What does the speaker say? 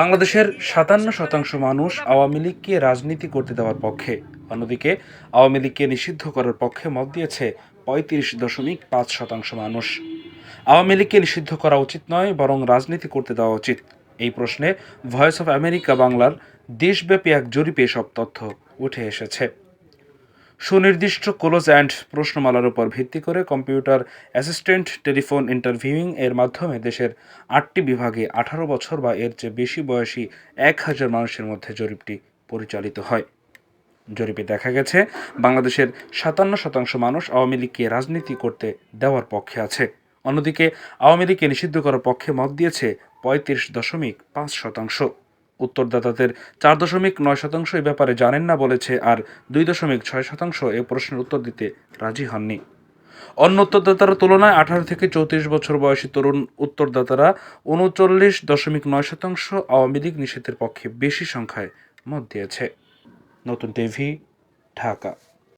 বাংলাদেশের সাতান্ন শতাংশ মানুষ আওয়ামী লীগকে রাজনীতি করতে দেওয়ার পক্ষে। অন্যদিকে, আওয়ামী লীগকে নিষিদ্ধ করার পক্ষে মত দিয়েছে পঁয়ত্রিশ দশমিক পাঁচ শতাংশ মানুষ। আওয়ামী লীগকে নিষিদ্ধ করা উচিত নয়, বরং রাজনীতি করতে দেওয়া উচিত। এই প্রশ্নে ভয়েস অফ আমেরিকা বাংলার দেশব্যাপী এক জরিপে সব তথ্য উঠে এসেছে। সুনির্দিষ্ট ক্লোজ অ্যান্ড প্রশ্নমালার উপর ভিত্তি করে কম্পিউটার অ্যাসিস্ট্যান্ট টেলিফোন ইন্টারভিউইং এর মাধ্যমে দেশের আটটি বিভাগে আঠারো বছর বা এর চেয়ে বেশি বয়সী এক হাজার মানুষের মধ্যে জরিপটি পরিচালিত হয়। জরিপে দেখা গেছে, বাংলাদেশের সাতান্ন শতাংশ মানুষ আওয়ামী লীগকে রাজনীতি করতে দেওয়ার পক্ষে আছে। অন্যদিকে, আওয়ামী লীগকে নিষিদ্ধ করার পক্ষে মত দিয়েছে পঁয়ত্রিশ দশমিক পাঁচ শতাংশ। উত্তরদাতাদের চার দশমিক নয় শতাংশ এ ব্যাপারে জানেন না বলেছে আর দুই দশমিক ছয় শতাংশ এ প্রশ্নের উত্তর দিতে রাজি হননি। অন্য উত্তরদাতার তুলনায় আঠারো থেকে চৌত্রিশ বছর বয়সী তরুণ উত্তরদাতারা উনচল্লিশ দশমিক নয় শতাংশ আওয়ামী লীগ নিষেধের পক্ষে বেশি সংখ্যায় মত দিয়েছে। নতুন টিভি, ঢাকা।